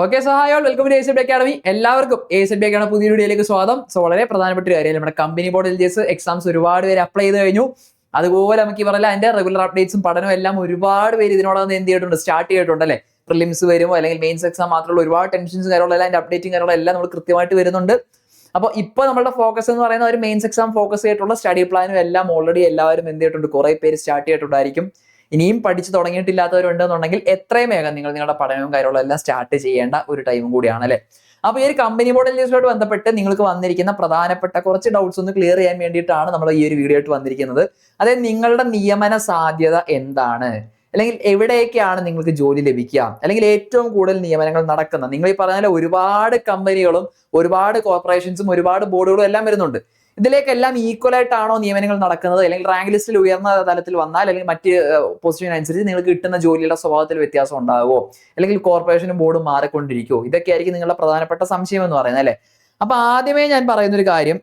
Okay all welcome to A C B academy എല്ലാവർക്കും A C B academy പുതിയ വീഡിയോയിലേക്ക് സ്വാഗതം. സോ വളരെ പ്രധാനപ്പെട്ട ഒരു കാര്യം നമ്മുടെ company board L G S exams ഒരുപാട് പേര് അപ്ലൈ ചെയ്ത് കഴിഞ്ഞു. അതുപോലെ നമുക്ക് ഈ പറഞ്ഞ അതിന്റെ റെഗുലർ അപ്ഡേറ്റ്സും പഠനവും എല്ലാം ഒരുപാട് പേര് ഇതിനോടൊന്ന് എന്ത് ചെയ്തിട്ടുണ്ട്? സ്റ്റാർട്ട് ചെയ്തിട്ടുണ്ട് അല്ലേ? പ്രിലിംസ് വരുമോ? അല്ലെങ്കിൽ മെയിൻസ് എക്സാം മാത്രമുള്ള ഒരുപാട് ടെൻഷൻസ് കാര്യങ്ങളെല്ലാം അതിന്റെ അപ്ഡേറ്റും കാര്യങ്ങളും എല്ലാം നമ്മൾ കൃത്യമായിട്ട് വരുന്നുണ്ട്. അപ്പോൾ ഇപ്പോൾ നമ്മുടെ ഫോക്കസ് എന്ന് പറയുന്ന ഒരു മെയിൻസ് എക്സാം ഫോക്കസ് ചെയ്തിട്ടുള്ള സ്റ്റഡി പ്ലാനും എല്ലാം ഓൾറെഡി എല്ലാവരും എന്ത് ചെയ്തിട്ടുണ്ട്? കുറെ പേര് സ്റ്റാർട്ട് ചെയ്തിട്ടുണ്ടായിരിക്കും. ഇനിയും പഠിച്ചു തുടങ്ങിയിട്ടില്ലാത്തവരുണ്ടെന്നുണ്ടെങ്കിൽ എത്രയും വേഗം നിങ്ങൾ നിങ്ങളുടെ പഠനവും കാര്യങ്ങളും എല്ലാം സ്റ്റാർട്ട് ചെയ്യേണ്ട ഒരു ടൈമും കൂടിയാണ് അല്ലേ അപ്പൊ ഈ ഒരു കമ്പനി മോഡൽ ലിസ്റ്റിലോട്ട് ബന്ധപ്പെട്ട് നിങ്ങൾക്ക് വന്നിരിക്കുന്ന പ്രധാനപ്പെട്ട കുറച്ച് ഡൗട്ട്സ് ഒന്ന് ക്ലിയർ ചെയ്യാൻ വേണ്ടിയിട്ടാണ് നമ്മൾ ഈ ഒരു വീഡിയോ ആയിട്ട് വന്നിരിക്കുന്നത്. അതായത് നിങ്ങളുടെ നിയമന സാധ്യത എന്താണ്? അല്ലെങ്കിൽ എവിടെയൊക്കെയാണ് നിങ്ങൾക്ക് ജോലി ലഭിക്കുക? അല്ലെങ്കിൽ ഏറ്റവും കൂടുതൽ നിയമനങ്ങൾ നടക്കുന്ന നിങ്ങൾ ഈ പറഞ്ഞ ഒരുപാട് കമ്പനികളും ഒരുപാട് കോർപ്പറേഷൻസും ഒരുപാട് ബോർഡുകളും എല്ലാം വരുന്നുണ്ട്. ഇതിലേക്കെല്ലാം ഈക്വൽ ആയിട്ടാണോ നിയമനങ്ങൾ നടക്കുന്നത്? അല്ലെങ്കിൽ റാങ്ക് ലിസ്റ്റിൽ ഉയർന്ന തലത്തിൽ വന്നാൽ അല്ലെങ്കിൽ മറ്റ് പൊസിഷൻ അനുസരിച്ച് നിങ്ങൾക്ക് കിട്ടുന്ന ജോലിയുടെ സ്വഭാവത്തിൽ വ്യത്യാസം ഉണ്ടാകുമോ? അല്ലെങ്കിൽ കോർപ്പറേഷനും ബോർഡും മാറിക്കൊണ്ടിരിക്കുമോ ഇതൊക്കെ ആയിരിക്കും നിങ്ങളുടെ പ്രധാനപ്പെട്ട സംശയം എന്ന് പറയുന്നത് അല്ലേ? അപ്പൊ ആദ്യമേ ഞാൻ പറയുന്ന ഒരു കാര്യം.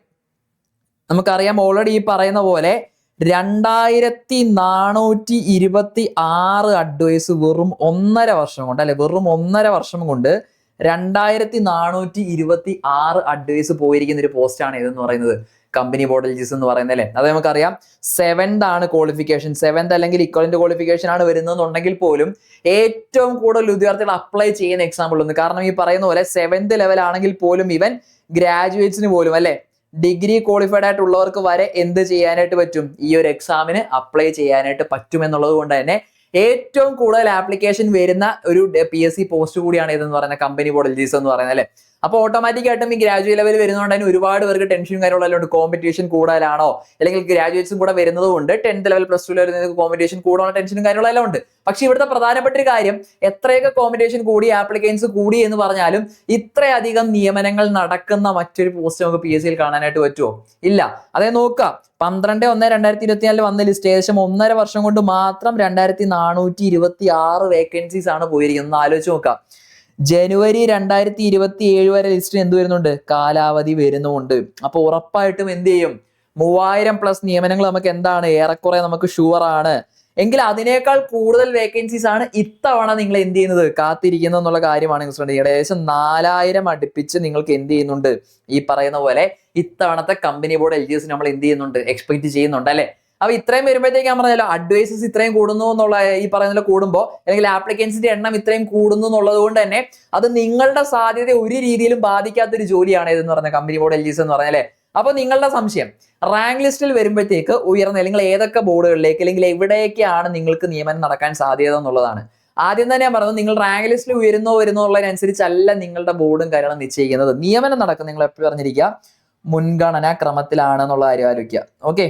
നമുക്കറിയാം ഓൾറെഡി ഈ പറയുന്ന പോലെ രണ്ടായിരത്തി നാനൂറ്റി ഇരുപത്തി ആറ് അഡ്വൈസ് വെറും ഒന്നര വർഷം കൊണ്ട് അല്ലെ വെറും ഒന്നര വർഷം കൊണ്ട് രണ്ടായിരത്തി നാനൂറ്റി ഇരുപത്തി ആറ് അഡ്വൈസ് പോയിരിക്കുന്ന ഒരു പോസ്റ്റാണ് ഇതെന്ന് പറയുന്നത്. കമ്പനി ബോർഡൽജീസ് എന്ന് പറയുന്നത് അല്ലേ അത് നമുക്കറിയാം. സെവൻത് ആണ് ക്വാളിഫിക്കേഷൻ സെവൻത് അല്ലെങ്കിൽ ഇക്വലന്റ് ക്വാളിഫിക്കേഷൻ ആണ് വരുന്നതെന്നുണ്ടെങ്കിൽ പോലും ഏറ്റവും കൂടുതൽ വിദ്യാർത്ഥികൾ അപ്ലൈ ചെയ്യുന്ന എക്സാമ്പിൾ ഒന്ന്. കാരണം ഈ പറയുന്ന പോലെ സെവൻത് ലെവൽ ആണെങ്കിൽ പോലും ഇവൻ ഗ്രാജുവേറ്റ്സിന് പോലും അല്ലെ? ഡിഗ്രി ക്വാളിഫൈഡ് ആയിട്ടുള്ളവർക്ക് വരെ എന്ത് ചെയ്യാനായിട്ട് പറ്റും? ഈ ഒരു എക്സാമിന് അപ്ലൈ ചെയ്യാനായിട്ട് പറ്റും എന്നുള്ളത് കൊണ്ട് തന്നെ ഏറ്റവും കൂടുതൽ ആപ്ലിക്കേഷൻ വരുന്ന ഒരു പി എസ് സി പോസ്റ്റ് കൂടിയാണ് ഇതെന്ന് പറയുന്നത് കമ്പനി എൽജീസ് എന്ന് പറയുന്നത് അല്ലേ? അപ്പോൾ ഓട്ടോമാറ്റിക് ആയിട്ടും ഈ ഗ്രാജുവേറ്റ് ലെവൽ വരുന്നതുകൊണ്ട് തന്നെ ഒരുപാട് പേർക്ക് ടെൻഷനും കാര്യങ്ങളെല്ലാം ഉണ്ട്. കോമ്പറ്റീഷൻ കൂടുതലാണോ? അല്ലെങ്കിൽ ഗ്രാജുവേറ്റ്സും കൂടെ വരുന്നത് കൊണ്ട് tenth level plus two level competition കൂടുതലുള്ള ടെൻഷനും കാര്യങ്ങളെല്ലാം ഉണ്ട്. പക്ഷെ ഇവിടുത്തെ പ്രധാനപ്പെട്ട ഒരു കാര്യം എത്രയൊക്കെ കോമ്പറ്റീഷൻ കൂടി ആപ്ലിക്കൻസ് കൂടി എന്ന് പറഞ്ഞാലും ഇത്രയധികം നിയമനങ്ങൾ നടക്കുന്ന മറ്റൊരു പോസ്റ്റ് നമുക്ക് പി എസ് സിയിൽ കാണാനായിട്ട് പറ്റുമോ ഇല്ല. അതേ നോക്കുക. പന്ത്രണ്ട് ഒന്ന് രണ്ടായിരത്തി ഇരുപത്തിനാലിൽ വന്ന ലിസ്റ്റ് ഏകദേശം ഒന്നര വർഷം കൊണ്ട് മാത്രം രണ്ടായിരത്തി നാനൂറ്റി ഇരുപത്തി ആറ് വേക്കൻസീസ് ആണ് പോയിരിക്കുന്നത്. ആലോചിച്ച് നോക്കാം ജനുവരി രണ്ടായിരത്തി ഇരുപത്തി ഏഴ് വരെ ലിസ്റ്റ് എന്ത് വരുന്നുണ്ട്? കാലാവധി വരുന്നുണ്ട് അപ്പൊ ഉറപ്പായിട്ടും എന്ത് ചെയ്യും? മൂവായിരം പ്ലസ് നിയമനങ്ങൾ നമുക്ക് എന്താണ്? ഏറെക്കുറെ നമുക്ക് ഷുവർ ആണ്. എങ്കിൽ അതിനേക്കാൾ കൂടുതൽ വേക്കൻസീസ് ആണ് ഇത്തവണ നിങ്ങൾ എന്ത് ചെയ്യുന്നത്? കാത്തിരിക്കുന്നത് എന്നുള്ള കാര്യമാണ് ഏകദേശം നാലായിരം അടുപ്പിച്ച് നിങ്ങൾക്ക് എന്ത് ചെയ്യുന്നുണ്ട്? ഈ പറയുന്ന പോലെ ഇത്തവണത്തെ കമ്പനി ബോർഡ് എൽ നമ്മൾ എന്ത് ചെയ്യുന്നുണ്ട്? എക്സ്പെക്ട് ചെയ്യുന്നുണ്ട് അല്ലെ? അപ്പൊ ഇത്രയും വരുമ്പോഴത്തേക്ക് ഞാൻ പറഞ്ഞല്ലോ അഡ്വൈസസ് ഇത്രയും കൂടുന്നു എന്നുള്ള ഈ പറയുന്ന കൂടുമ്പോൾ അല്ലെങ്കിൽ ആപ്ലിക്കൻസിന്റെ എണ്ണം ഇത്രയും കൂടുന്നു എന്നുള്ളത് കൊണ്ട് തന്നെ അത് നിങ്ങളുടെ സാധ്യത ഒരു രീതിയിലും ബാധിക്കാത്ത ഒരു ജോലിയാണ് ഇതെന്ന് പറഞ്ഞ കമ്പനി ബോർഡ് എൽ എന്ന് പറഞ്ഞാലേ അപ്പൊ നിങ്ങളുടെ സംശയം റാങ്ക് ലിസ്റ്റിൽ വരുമ്പോഴത്തേക്ക് ഉയർന്ന അല്ലെങ്കിൽ ഏതൊക്കെ ബോർഡുകളിലേക്ക് അല്ലെങ്കിൽ എവിടെയൊക്കെയാണ് നിങ്ങൾക്ക് നിയമനം നടക്കാൻ സാധ്യത എന്നുള്ളതാണ്. ആദ്യം തന്നെ ഞാൻ പറഞ്ഞു നിങ്ങൾ റാങ്ക് ലിസ്റ്റിൽ ഉയരുന്നോ വരുന്നോ ഉള്ളതിനനുസരിച്ചല്ല നിങ്ങളുടെ ബോർഡും കാര്യങ്ങളും നിശ്ചയിക്കുന്നത്. നിയമനം നടക്കും നിങ്ങൾ എപ്പോഴും പറഞ്ഞിരിക്കുക മുൻഗണനാ ക്രമത്തിലാണെന്നുള്ള കാര്യം ആലോചിക്കുക. ഓക്കെ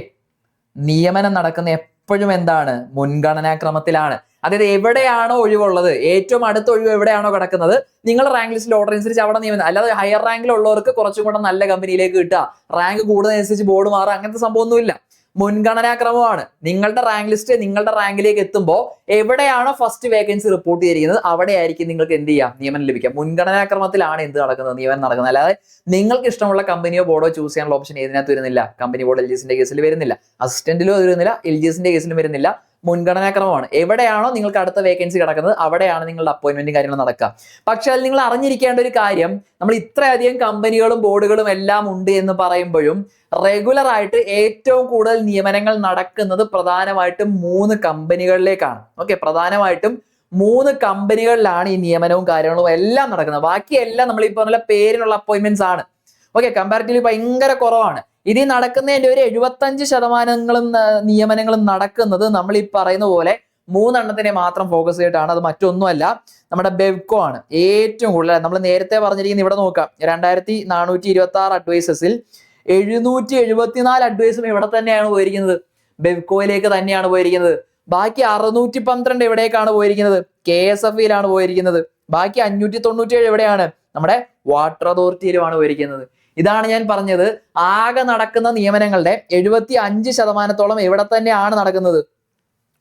നിയമനം നടക്കുന്ന എപ്പോഴും എന്താണ്? മുൻഗണനാ ക്രമത്തിലാണ് അതായത് എവിടെയാണോ ഒഴിവുള്ളത് ഏറ്റവും അടുത്ത ഒഴിവ് എവിടെയാണോ കിടക്കുന്നത് നിങ്ങൾ റാങ്ക് ലിസ്റ്റിൽ ഓർഡർ അനുസരിച്ച് അവിടെ നിയമനം. അല്ലാതെ ഹയർ റാങ്കിലുള്ളവർക്ക് കുറച്ചും കൂടെ നല്ല കമ്പനിയിലേക്ക് കിട്ടുക. റാങ്ക് കൂടുന്നതനുസരിച്ച് ബോർഡ് മാറുക. അങ്ങനത്തെ സംഭവമൊന്നുമില്ല. മുൻഗണനാക്രമമാണ്. നിങ്ങളുടെ റാങ്ക് ലിസ്റ്റ് നിങ്ങളുടെ റാങ്കിലേക്ക് എത്തുമ്പോൾ എവിടെയാണോ ഫസ്റ്റ് വേക്കൻസി റിപ്പോർട്ട് ചെയ്തിരിക്കുന്നത് അവിടെയായിരിക്കും നിങ്ങൾക്ക് എന്ത് ചെയ്യാം? നിയമനം ലഭിക്കാം മുൻഗണനാക്രമത്തിലാണ് എന്ത് നടക്കുന്നത്? നിയമനം നടക്കുന്നത്. അല്ലാതെ നിങ്ങൾക്ക് ഇഷ്ടമുള്ള കമ്പനിയോ ബോർഡോ ചൂസ് ചെയ്യാനുള്ള ഓപ്ഷൻ ഏതിനകത്ത് വരുന്നില്ല. കമ്പനി ബോർഡ് എൽ ജിസിന്റെ കേസിൽ വരുന്നില്ല. അസിസ്റ്റന്റിലോ വരുന്നില്ല. എൽ ജിസിന്റെ കേസിലും വരുന്നില്ല. മുൻഗണനാക്രമമാണ്. എവിടെയാണോ നിങ്ങൾക്ക് അടുത്ത വേക്കൻസി കിടക്കുന്നത് അവിടെയാണ് നിങ്ങളുടെ അപ്പോയിന്റ്മെന്റും കാര്യങ്ങളും നടക്കുക. പക്ഷേ അതിൽ നിങ്ങൾ അറിഞ്ഞിരിക്കേണ്ട ഒരു കാര്യം നമ്മൾ ഇത്രയധികം കമ്പനികളും ബോർഡുകളും എല്ലാം ഉണ്ട് എന്ന് പറയുമ്പോഴും റെഗുലർ ആയിട്ട് ഏറ്റവും കൂടുതൽ നിയമനങ്ങൾ നടക്കുന്നത് പ്രധാനമായിട്ടും മൂന്ന് കമ്പനികളിലേക്കാണ്. ഓക്കെ പ്രധാനമായിട്ടും മൂന്ന് കമ്പനികളിലാണ് ഈ നിയമനവും കാര്യങ്ങളും എല്ലാം നടക്കുന്നത്. ബാക്കി എല്ലാം നമ്മൾ ഈ പറഞ്ഞ പേരിനുള്ള അപ്പോയിന്റ്മെന്റ്സ് ആണ്. ഓക്കെ കമ്പാരിറ്റീവ്ലി ഭയങ്കര കുറവാണ്. ഇനി നടക്കുന്നതിന്റെ ഒരു എഴുപത്തഞ്ച് ശതമാനങ്ങളും നിയമനങ്ങളും നടക്കുന്നത് നമ്മൾ ഈ പറയുന്ന പോലെ മൂന്നെണ്ണത്തിനെ മാത്രം ഫോക്കസ് ചെയ്തിട്ടാണ്. അത് മറ്റൊന്നുമല്ല നമ്മുടെ ബെവ്കോ ആണ്. ഏറ്റവും കൂടുതൽ നമ്മൾ നേരത്തെ പറഞ്ഞിരിക്കുന്ന ഇവിടെ നോക്കാം. രണ്ടായിരത്തി നാനൂറ്റി ഇരുപത്തി ആറ് അഡ്വൈസസിൽ എഴുന്നൂറ്റി എഴുപത്തിനാല് അഡ്വൈസും ഇവിടെ തന്നെയാണ് പോയിരിക്കുന്നത്. ബെവ്കോയിലേക്ക് തന്നെയാണ് പോയിരിക്കുന്നത്. ബാക്കി അറുന്നൂറ്റി പന്ത്രണ്ട് എവിടേക്കാണ് പോയിരിക്കുന്നത്. കെ എസ് എഫ് ഇയിലാണ് പോയിരിക്കുന്നത്. ബാക്കി അഞ്ഞൂറ്റി തൊണ്ണൂറ്റി ഏഴ് എവിടെയാണ് നമ്മുടെ വാട്ടർ അതോറിറ്റിയിലുമാണ് പോയിരിക്കുന്നത്. ഇതാണ് ഞാൻ പറഞ്ഞത്. ആകെ നടക്കുന്ന നിയമനങ്ങളുടെ എഴുപത്തി അഞ്ച് ശതമാനത്തോളം എവിടെ തന്നെയാണ് നടക്കുന്നത്?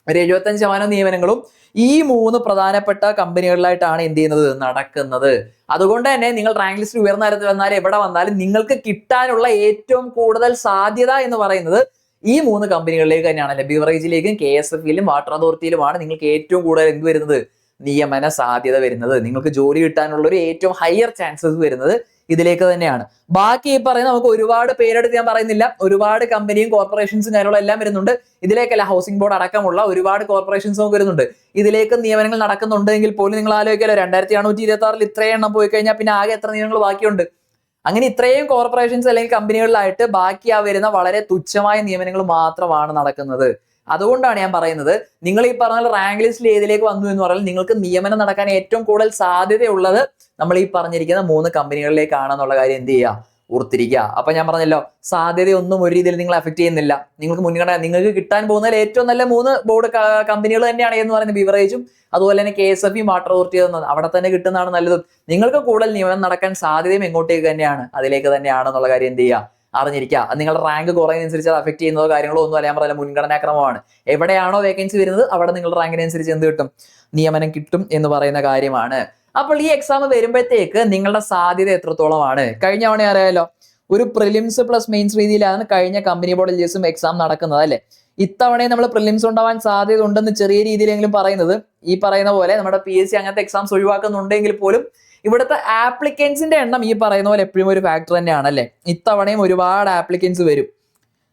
ഒരു എഴുപത്തഞ്ച് ശതമാനം നിയമനങ്ങളും ഈ മൂന്ന് പ്രധാനപ്പെട്ട കമ്പനികളിലായിട്ടാണ് എന്ത് ചെയ്യുന്നത്? നടക്കുന്നത്. അതുകൊണ്ട് തന്നെ നിങ്ങൾ റാങ്ക് ലിസ്റ്റ് ഉയർന്ന തരത്തിൽ വന്നാലും എവിടെ വന്നാലും നിങ്ങൾക്ക് കിട്ടാനുള്ള ഏറ്റവും കൂടുതൽ സാധ്യത എന്ന് പറയുന്നത് ഈ മൂന്ന് കമ്പനികളിലേക്ക് തന്നെയാണ്. അല്ലെ ബിവറേജിലേക്കും കെ എസ് എഫ് വാട്ടർ അതോറിറ്റിയിലുമാണ് നിങ്ങൾക്ക് ഏറ്റവും കൂടുതൽ എന്ത് വരുന്നത്? നിയമന സാധ്യത വരുന്നത്. നിങ്ങൾക്ക് ജോലി കിട്ടാനുള്ള ഒരു ഏറ്റവും ഹയർ ചാൻസസ് വരുന്നത് ഇതിലേക്ക് തന്നെയാണ്. ബാക്കി ഈ പറയുന്ന നമുക്ക് ഒരുപാട് പേരെടുത്ത് ഞാൻ പറയുന്നില്ല. ഒരുപാട് കമ്പനിയും കോർപ്പറേഷൻസും കാര്യങ്ങളും എല്ലാം വരുന്നുണ്ട്. ഇതിലേക്കല്ല ഹൗസിംഗ് ബോർഡ് അടക്കമുള്ള ഒരുപാട് കോർപ്പറേഷൻസും നമുക്ക് വരുന്നുണ്ട്. ഇതിലേക്ക് നിയമനങ്ങൾ നടക്കുന്നുണ്ടെങ്കിൽ പോലും നിങ്ങൾ ആലോചിക്കാലോ രണ്ടായിരത്തി അറുന്നൂറ്റി ഇരുപത്തി ആറിൽ ഇത്രയും എണ്ണം പോയി കഴിഞ്ഞാൽ പിന്നെ ആകെ എത്ര നിയമങ്ങൾ ബാക്കിയുണ്ട്? അങ്ങനെ ഇത്രയും കോർപ്പറേഷൻസ് അല്ലെങ്കിൽ കമ്പനികളിലായിട്ട് ബാക്കി ആ വരുന്ന വളരെ തുച്ഛമായ നിയമനങ്ങൾ മാത്രമാണ് നടക്കുന്നത്. അതുകൊണ്ടാണ് ഞാൻ പറയുന്നത്. നിങ്ങൾ ഈ പറഞ്ഞ റാങ്ക് ലിസ്റ്റിൽ ഏതിലേക്ക് വന്നു എന്ന് പറഞ്ഞാൽ നിങ്ങൾക്ക് നിയമനം നടക്കാൻ ഏറ്റവും കൂടുതൽ സാധ്യതയുള്ളത് നമ്മൾ ഈ പറഞ്ഞിരിക്കുന്ന മൂന്ന് കമ്പനികളിലേക്കാണെന്നുള്ള കാര്യം എന്ത് ചെയ്യുക? ഓർത്തിരിക്കുക. അപ്പൊ ഞാൻ പറഞ്ഞല്ലോ സാധ്യതയൊന്നും ഒരു രീതിയിൽ നിങ്ങൾ എഫക്ട് ചെയ്യുന്നില്ല. നിങ്ങൾക്ക് മുൻഗണന നിങ്ങൾക്ക് കിട്ടാൻ പോകുന്നതിൽ ഏറ്റവും നല്ല മൂന്ന് ബോർഡ് കമ്പനികൾ തന്നെയാണ് എന്ന് പറയുന്നത് ബിവറേജും അതുപോലെ തന്നെ K S F E water authority എന്നത് അവിടെ തന്നെ കിട്ടുന്നതാണ് നല്ലത്. നിങ്ങൾക്ക് കൂടുതൽ നിയമനം നടക്കാൻ സാധ്യതയും എങ്ങോട്ടേക്ക് തന്നെയാണ്? അതിലേക്ക് തന്നെയാണെന്നുള്ള കാര്യം എന്ത് ചെയ്യുക? അറിഞ്ഞിരിക്കുക. നിങ്ങളുടെ റാങ്ക് കുറയുന്നതനുസരിച്ച് അത് അഫക്ട് ചെയ്യുന്നതോ കാര്യങ്ങളോ ഒന്നും അറിയാൻ പറയാം മുൻഗണനാക്രമമാണ് എവിടെയാണോ വേക്കൻസി വരുന്നത് അവിടെ നിങ്ങളുടെ റാങ്കിനനുസരിച്ച് എന്ത് കിട്ടും? നിയമനം കിട്ടും എന്ന് പറയുന്ന കാര്യമാണ്. അപ്പോൾ ഈ എക്സാം വരുമ്പോഴത്തേക്ക് നിങ്ങളുടെ സാധ്യത എത്രത്തോളമാണ്? കഴിഞ്ഞ തവണ അറിയാലോ ഒരു പ്രിലിംസ് പ്ലസ് മെയിൻസ് രീതിയിലാണ് കഴിഞ്ഞ കമ്പനി ബോർഡ് ജീസും എക്സാം നടക്കുന്നത് അല്ലേ? ഇത്തവണയും നമ്മൾ പ്രിലിംസ് ഉണ്ടാവാൻ സാധ്യത ഉണ്ടെന്ന് ചെറിയ രീതിയിലെങ്കിലും പറയുന്നത് ഈ പറയുന്ന പോലെ നമ്മുടെ പി എസ് സി അങ്ങനത്തെ എക്സാംസ് ഒഴിവാക്കുന്നുണ്ടെങ്കിൽ പോലും ഇവിടുത്തെ ആപ്ലിക്കൻസിന്റെ എണ്ണം ഈ പറയുന്ന പോലെ എപ്പോഴും ഒരു ഫാക്ടർ തന്നെയാണ് അല്ലെ? ഇത്തവണയും ഒരുപാട് ആപ്ലിക്കൻസ് വരും.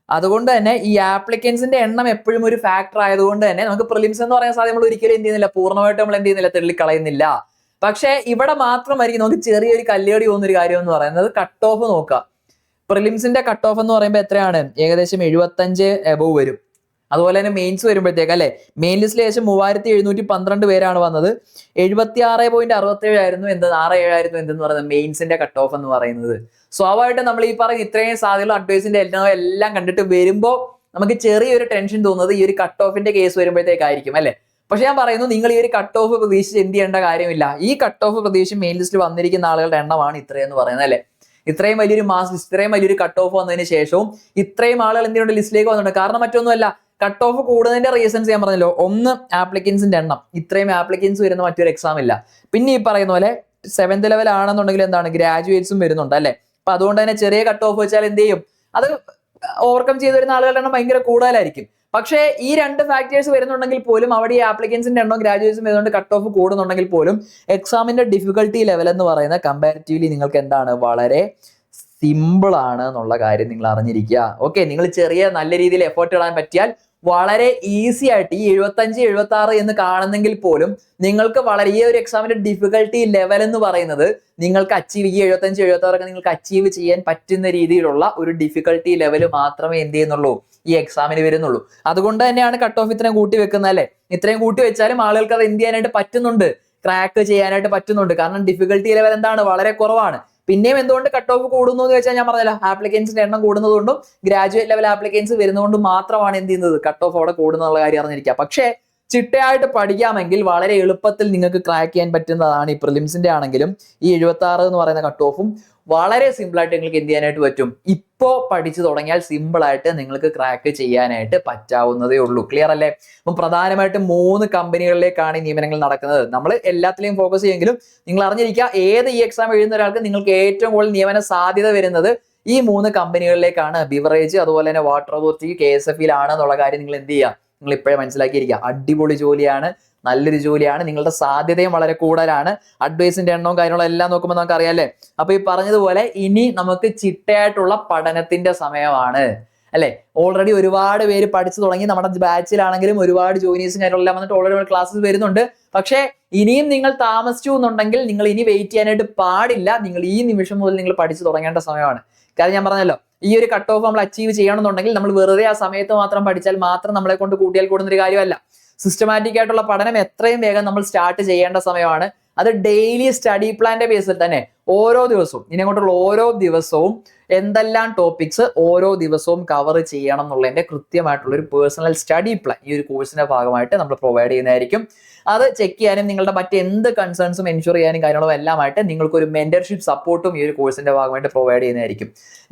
അതുകൊണ്ട് തന്നെ ഈ ആപ്ലിക്കൻസിന്റെ എണ്ണം എപ്പോഴും ഒരു ഫാക്ടർ ആയതുകൊണ്ട് തന്നെ നമുക്ക് പ്രിലിംസ് എന്ന് പറയാൻ സാധ്യത നമ്മൾ ഒരിക്കലും എന്ത് ചെയ്യുന്നില്ല പൂർണമായിട്ട് നമ്മൾ എന്ത് ചെയ്യുന്നില്ല തെള്ളിക്കളയുന്നില്ല. പക്ഷേ ഇവിടെ മാത്രമായിരിക്കും നമുക്ക് ചെറിയൊരു കല്ലേടി പോകുന്ന ഒരു കാര്യം എന്ന് പറയുന്നത് കട്ട് ഓഫ് നോക്കുക. പ്രിലിംസിന്റെ കട്ട് ഓഫ് എന്ന് പറയുമ്പോൾ എത്രയാണ്? ഏകദേശം എഴുപത്തഞ്ച് എബവ് വരും. അതുപോലെ തന്നെ മെയിൻസ് വരുമ്പോഴത്തേക്ക് അല്ലെ? മെയിൻ ലിസ്റ്റിൽ ഏകദേശം മൂവായിരത്തി എഴുന്നൂറ്റി പന്ത്രണ്ട് പേരാണ് വന്നത്. എഴുപത്തി ആറ് പോയിന്റ് അറുപത്തി ഏഴായിരുന്നു എന്ത് ആറ് ഏഴായിരുന്നു എന്തെന്ന് പറയുന്നത് മെയിൻസിന്റെ കട്ട് ഓഫ് എന്ന് പറയുന്നത്. സ്വാഭാവികമായിട്ടും നമ്മൾ ഈ പറയുന്ന ഇത്രയും സാധ്യതയുള്ള അഡ്വൈസിന്റെ എല്ലാം എല്ലാം കണ്ടിട്ട് വരുമ്പോൾ നമുക്ക് ചെറിയൊരു ടെൻഷൻ തോന്നുന്നത് ഈ ഒരു കട്ട് ഓഫിന്റെ കേസ് വരുമ്പോഴത്തേക്കായിരിക്കും അല്ലെ? പക്ഷെ ഞാൻ പറയുന്നു നിങ്ങൾ ഈ ഒരു കട്ട് ഓഫ് പ്രതീക്ഷിച്ച് എന്ത് ചെയ്യേണ്ട കാര്യമില്ല. ഈ കട്ട് ഓഫ് പ്രതീക്ഷിച്ച് മെയിൻ ലിസ്റ്റിൽ വന്നിരിക്കുന്ന ആളുകളുടെ എണ്ണമാണ് ഇത്രയെന്ന് പറയുന്നത് അല്ലെ? ഇത്രയും വലിയൊരു മാസ് ഇത്രയും വലിയൊരു കട്ട് ഓഫ് വന്നതിന് ശേഷവും ഇത്രയും ആളുകൾ എന്തിനുണ്ട് ലിസ്റ്റിലേക്ക് വന്നിട്ടുണ്ട്? കാരണം മറ്റൊന്നുമല്ല കട്ട് ഓഫ് കൂടുന്നതിന്റെ റീസൺസ് ഞാൻ പറഞ്ഞല്ലോ. ഒന്ന് ആപ്ലിക്കൻസിന്റെ എണ്ണം. ഇത്രയും ആപ്ലിക്കൻസ് വരുന്ന മറ്റൊരു എക്സാം ഇല്ല. പിന്നെ ഈ പറയുന്ന പോലെ സെവന്ത് ലെവൽ ആണെന്നുണ്ടെങ്കിൽ എന്താണ്? ഗ്രാജുവേറ്റ്സും വരുന്നുണ്ട് അല്ലെ? അപ്പൊ അതുകൊണ്ട് തന്നെ ചെറിയ കട്ട് ഓഫ് വെച്ചാൽ എന്ത് ചെയ്യും? അത് ഓവർകം ചെയ്ത് വരുന്ന ആളുകളുടെ എണ്ണം ഭയങ്കര കൂടുതലായിരിക്കും. പക്ഷേ ഈ രണ്ട് ഫാക്ടേഴ്സ് വരുന്നുണ്ടെങ്കിൽ പോലും അവിടെ ഈ ആപ്ലിക്കൻസിന്റെ എണ്ണം ഗ്രാജുവേറ്റ്സും വരുന്നുണ്ട് കട്ട് ഓഫ് കൂടുന്നുണ്ടെങ്കിൽ പോലും എക്സാമിന്റെ ഡിഫിക്കൽട്ടി ലെവൽ എന്ന് പറയുന്ന കമ്പാരിറ്റീവ്ലി നിങ്ങൾക്ക് എന്താണ്? വളരെ സിമ്പിൾ ആണ് എന്നുള്ള കാര്യം നിങ്ങൾ അറിഞ്ഞിരിക്കുക. ഓക്കെ നിങ്ങൾ ചെറിയ നല്ല രീതിയിൽ എഫേർട്ട് ഇടാൻ പറ്റിയാൽ വളരെ ഈസി ആയിട്ട് ഈ എഴുപത്തഞ്ച് എഴുപത്തി ആറ് എന്ന് കാണുന്നെങ്കിൽ പോലും നിങ്ങൾക്ക് വളരെ ഈ ഒരു എക്സാമിന്റെ ഡിഫിക്കൽട്ടി ലെവൽ എന്ന് പറയുന്നത് നിങ്ങൾക്ക് അച്ചീവ് ഈ എഴുപത്തഞ്ച് എഴുപത്തി ആറൊക്കെ നിങ്ങൾക്ക് അച്ചീവ് ചെയ്യാൻ പറ്റുന്ന രീതിയിലുള്ള ഒരു ഡിഫിക്കൽട്ടി ലെവൽ മാത്രമേ എന്ത് ചെയ്യുന്നുള്ളൂ ഈ എക്സാമിന് വരുന്നുള്ളൂ. അതുകൊണ്ട് തന്നെയാണ് കട്ട് ഓഫ് ഇത്രയും കൂട്ടി വെക്കുന്നത് അല്ലെ? ഇത്രയും കൂട്ടി വെച്ചാലും ആളുകൾക്ക് അത് എന്ത് ചെയ്യാനായിട്ട് പറ്റുന്നുണ്ട്? ക്രാക്ക് ചെയ്യാനായിട്ട് പറ്റുന്നുണ്ട്. കാരണം ഡിഫിക്കൽട്ടി ലെവൽ എന്താണ്? വളരെ കുറവാണ്. പിന്നെയും എന്തുകൊണ്ട് കട്ട് ഓഫ് കൂടുന്നു എന്ന് വെച്ചാൽ ഞാൻ പറഞ്ഞല്ലോ ആപ്ലിക്കൻസിന്റെ എണ്ണം കൂടുന്നതുകൊണ്ടും ഗ്രാജുവേറ്റ് ലെവൽ ആപ്ലിക്കൻസ് വരുന്നതുകൊണ്ടും മാത്രമാണ് എന്ത് ചെയ്യുന്നത്? കട്ട് ഓഫ് അവിടെ കൂടുന്നുള്ള കാര്യം അറിഞ്ഞിരിക്കുക. പക്ഷേ ചിട്ടയായിട്ട് പഠിക്കാമെങ്കിൽ വളരെ എളുപ്പത്തിൽ നിങ്ങൾക്ക് ക്രാക്ക് ചെയ്യാൻ പറ്റുന്നതാണ് ഈ പ്രിലിംസിന്റെ ആണെങ്കിലും ഈ എഴുപത്തി ആറ് എന്ന് പറയുന്ന കട്ട് ഓഫും വളരെ സിമ്പിളായിട്ട് നിങ്ങൾക്ക് എന്ത് ചെയ്യാനായിട്ട് പറ്റും? ഇപ്പോ പഠിച്ചു തുടങ്ങിയാൽ സിമ്പിളായിട്ട് നിങ്ങൾക്ക് ക്രാക്ക് ചെയ്യാനായിട്ട് പറ്റാവുന്നതേ ഉള്ളൂ. ക്ലിയർ അല്ലേ? അപ്പം പ്രധാനമായിട്ടും മൂന്ന് കമ്പനികളിലേക്കാണ് ഈ നിയമനങ്ങൾ നടക്കുന്നത്. നമ്മൾ എല്ലാത്തിലെയും ഫോക്കസ് ചെയ്യുമെങ്കിലും നിങ്ങൾ അറിഞ്ഞിരിക്കുക ഏത് ഈ എക്സാം എഴുതുന്ന ഒരാൾക്ക് നിങ്ങൾക്ക് ഏറ്റവും കൂടുതൽ നിയമന സാധ്യത വരുന്നത് ഈ മൂന്ന് കമ്പനികളിലേക്കാണ്. ബിവറേജ് അതുപോലെ തന്നെ water authority K S F എന്നുള്ള കാര്യം നിങ്ങൾ എന്ത് ചെയ്യുക? നിങ്ങൾ ഇപ്പോഴേ മനസ്സിലാക്കിയിരിക്കുക. അടിപൊളി ജോലിയാണ്. നല്ലൊരു ജോലിയാണ്. നിങ്ങളുടെ സാധ്യതയും വളരെ കൂടുതലാണ്. അഡ്വൈസിന്റെ എണ്ണവും കാര്യങ്ങളും എല്ലാം നോക്കുമ്പോൾ നമുക്ക് അറിയാല്ലേ അപ്പൊ ഈ പറഞ്ഞതുപോലെ ഇനി നമുക്ക് ചിട്ടയായിട്ടുള്ള പഠനത്തിന്റെ സമയമാണ്. അല്ലെ? ഓൾറെഡി ഒരുപാട് പേര് പഠിച്ചു തുടങ്ങി. നമ്മുടെ ബാച്ചിലാണെങ്കിലും ഒരുപാട് ജോയിനീസും കാര്യങ്ങളെല്ലാം വന്നിട്ട് ഓൾറെഡി ക്ലാസ്സസ് വരുന്നുണ്ട്. പക്ഷേ ഇനിയും നിങ്ങൾ താമസിച്ചു എന്നുണ്ടെങ്കിൽ നിങ്ങൾ ഇനി വെയിറ്റ് ചെയ്യാനായിട്ട് പാടില്ല. നിങ്ങൾ ഈ നിമിഷം മുതൽ നിങ്ങൾ പഠിച്ചു തുടങ്ങേണ്ട സമയമാണ്. കാരണം ഞാൻ പറഞ്ഞല്ലോ ഈ ഒരു കട്ട് ഓഫ് നമ്മൾ അച്ചീവ് ചെയ്യണമെന്നുണ്ടെങ്കിൽ നമ്മൾ വെറുതെ ആ സമയത്ത് മാത്രം പഠിച്ചാൽ മാത്രം നമ്മളെ കൊണ്ട് കൂട്ടിയാൽ കൂടുന്ന ഒരു കാര്യമല്ല. സിസ്റ്റമാറ്റിക് ആയിട്ടുള്ള പഠനം എത്രയും വേഗം നമ്മൾ സ്റ്റാർട്ട് ചെയ്യേണ്ട സമയമാണ്. അത് ഡെയിലി സ്റ്റഡി പ്ലാന്റെ ബേസിൽ തന്നെ. ഓരോ ദിവസവും ഇനി അങ്ങോട്ടുള്ള ഓരോ ദിവസവും എന്തെല്ലാം ടോപ്പിക്സ് ഓരോ ദിവസവും കവർ ചെയ്യണം എന്നുള്ളതിന്റെ കൃത്യമായിട്ടുള്ള ഒരു പേഴ്സണൽ സ്റ്റഡി പ്ലാൻ ഈ ഒരു കോഴ്സിന്റെ ഭാഗമായിട്ട് നമ്മൾ പ്രൊവൈഡ് ചെയ്യുന്നതായിരിക്കും. അത് ചെക്ക് ചെയ്യാനും നിങ്ങളുടെ മറ്റെന്ത് കൺസേൺസും എൻഷുർ ചെയ്യാനും കാര്യങ്ങളും എല്ലാമായിട്ട് നിങ്ങൾക്ക് ഒരു മെന്റർഷിപ്പ് സപ്പോർട്ടും ഈ ഒരു കോഴ്സിന്റെ ഭാഗമായിട്ട് പ്രൊവൈഡ് ചെയ്യുന്നതായിരിക്കും.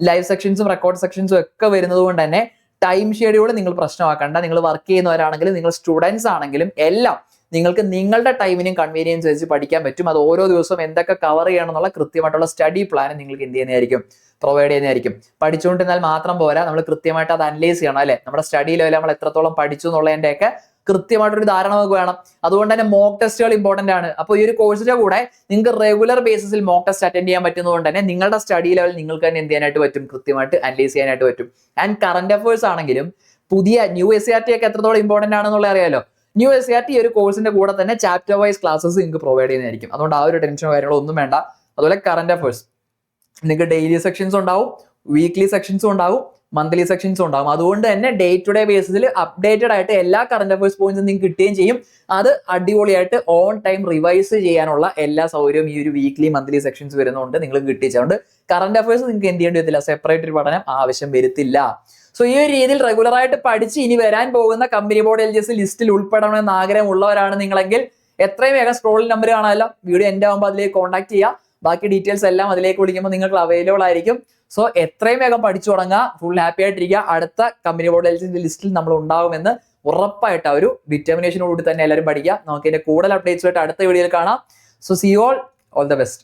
ലൈവ് സെക്ഷൻസും റെക്കോർഡ് സെക്ഷൻസും ഒക്കെ വരുന്നത് കൊണ്ട് തന്നെ ടൈം ഷെഡ്യൂൾ നിങ്ങൾ പ്രശ്നമാക്കണ്ട. നിങ്ങൾ വർക്ക് ചെയ്യുന്നവരാണെങ്കിലും നിങ്ങൾ സ്റ്റുഡൻസ് ആണെങ്കിലും എല്ലാം നിങ്ങൾക്ക് നിങ്ങളുടെ ടൈമിനും കൺവീനിയൻസ് വെച്ച് പഠിക്കാൻ പറ്റും. അത് ഓരോ ദിവസവും എന്തൊക്കെ കവർ ചെയ്യണം എന്നുള്ള കൃത്യമായിട്ടുള്ള സ്റ്റഡി പ്ലാൻ നിങ്ങൾക്ക് എന്ത് ചെയ്യുന്നതായിരിക്കും? പ്രൊവൈഡ് ചെയ്യുന്നതായിരിക്കും. പഠിച്ചുകൊണ്ടിരുന്നാൽ മാത്രം പോരാ. നമ്മൾ കൃത്യമായിട്ട് അത് അനലൈസ് ചെയ്യണം അല്ലെ? നമ്മുടെ സ്റ്റഡി ലെവലിൽ നമ്മൾ എത്രത്തോളം പഠിച്ചു എന്നുള്ളതിന്റെയൊക്കെ കൃത്യമായിട്ടൊരു ധാരണ നമുക്ക് വേണം. അതുകൊണ്ട് തന്നെ മോക്ക് ടെസ്റ്റുകൾ ഇമ്പോർട്ടന്റ് ആണ്. അപ്പോൾ ഈ ഒരു കോഴ്സിന്റെ കൂടെ നിങ്ങൾക്ക് റെഗുലർ ബേസിസിൽ മോക്ക് ടെസ്റ്റ് അറ്റൻഡ് ചെയ്യാൻ പറ്റുന്നതുകൊണ്ട് തന്നെ നിങ്ങളുടെ സ്റ്റഡി ലെവൽ നിങ്ങൾക്ക് തന്നെ എന്ത് ചെയ്യാനായിട്ട് പറ്റും? കൃത്യമായിട്ട് അനലൈസ് ചെയ്യാനായിട്ട് പറ്റും. ആൻഡ് കറന്റ് അഫയേഴ്സ് ആണെങ്കിലും പുതിയ new S C R T ഒക്കെ എത്രത്തോളം ഇമ്പോർട്ടന്റ് ആണെന്നുള്ള അറിയാലോ? New S C R T ഒരു കോഴ്സിന്റെ കൂടെ തന്നെ ചാപ്റ്റർ വൈസ് ക്ലാസ്സസ് നിങ്ങൾക്ക് പ്രൊവൈഡ് ചെയ്യുന്നതായിരിക്കും. അതുകൊണ്ട് ആ ഒരു ടെൻഷനോ കാര്യങ്ങളോ ഒന്നും വേണ്ട. അതുപോലെ കറന്റ് അഫയേഴ്സ് നിങ്ങൾക്ക് ഡെയിലി സെക്ഷൻസ് ഉണ്ടാവും വീക്ക്ലി സെക്ഷൻസും ഉണ്ടാവും മന്ത്ലി സെക്ഷൻസ് ഉണ്ടാകും അതുകൊണ്ട് തന്നെ ഡേ ടു ഡേ ബേസിസിൽ അപ്ഡേറ്റഡ് ആയിട്ട് എല്ലാ കറണ്ട് അഫയേഴ്സ് പോയിന്റ്സും നിങ്ങൾക്ക് കിട്ടുകയും ചെയ്യും. അത് അടിപൊളിയായിട്ട് ഓൺ ടൈം റിവൈസ് ചെയ്യാനുള്ള എല്ലാ സൗകര്യവും ഈ ഒരു വീക്ക്ലി മന്ത്ലി സെക്ഷൻസ് വരുന്നതുകൊണ്ട് നിങ്ങൾ കിട്ടിച്ചുകൊണ്ട് കറണ്ട് അഫയേഴ്സ് നിങ്ങൾക്ക് എന്ത് ചെയ്യേണ്ടി വരത്തില്ല. സെപ്പറേറ്റ് ഒരു പഠനം ആവശ്യം വരുത്തില്ല. സോ ഈ ഒരു രീതിയിൽ റെഗുലർ ആയിട്ട് പഠിച്ച് ഇനി വരാൻ പോകുന്ന company board L G S ലിസ്റ്റിൽ ഉൾപ്പെടണമെന്ന് ആഗ്രഹമുള്ളവരാണ് നിങ്ങളെങ്കിൽ എത്രയും വേഗം സ്ക്രോളിൽ നമ്പർ കാണാമല്ലോ. വീഡിയോ എന്റെ ആകുമ്പോൾ അതിലേക്ക് കോൺടാക്ട് ചെയ്യുക ബാക്കി ഡീറ്റെയിൽസ് എല്ലാം അതിലേക്ക് വിളിക്കുമ്പോൾ നിങ്ങൾക്ക് അവൈലബിൾ ആയിരിക്കും. സോ എത്രയും വേഗം പഠിച്ചു തുടങ്ങുക. ഫുൾ ഹാപ്പി ആയിട്ടിരിക്കുക. അടുത്ത കമ്പനി എൽ ലിസ്റ്റിൽ നമ്മൾ ഉണ്ടാവുമെന്ന് ഉറപ്പായിട്ട് ആ ഒരു ഡിറ്റർമിനേഷനോടുകൂടി തന്നെ എല്ലാവരും പഠിക്കുക. നമുക്ക് ഇതിന്റെ കൂടുതൽ അപ്ഡേറ്റ്സ് ആയിട്ട് അടുത്ത വീഡിയോയിൽ കാണാം. So see all all the best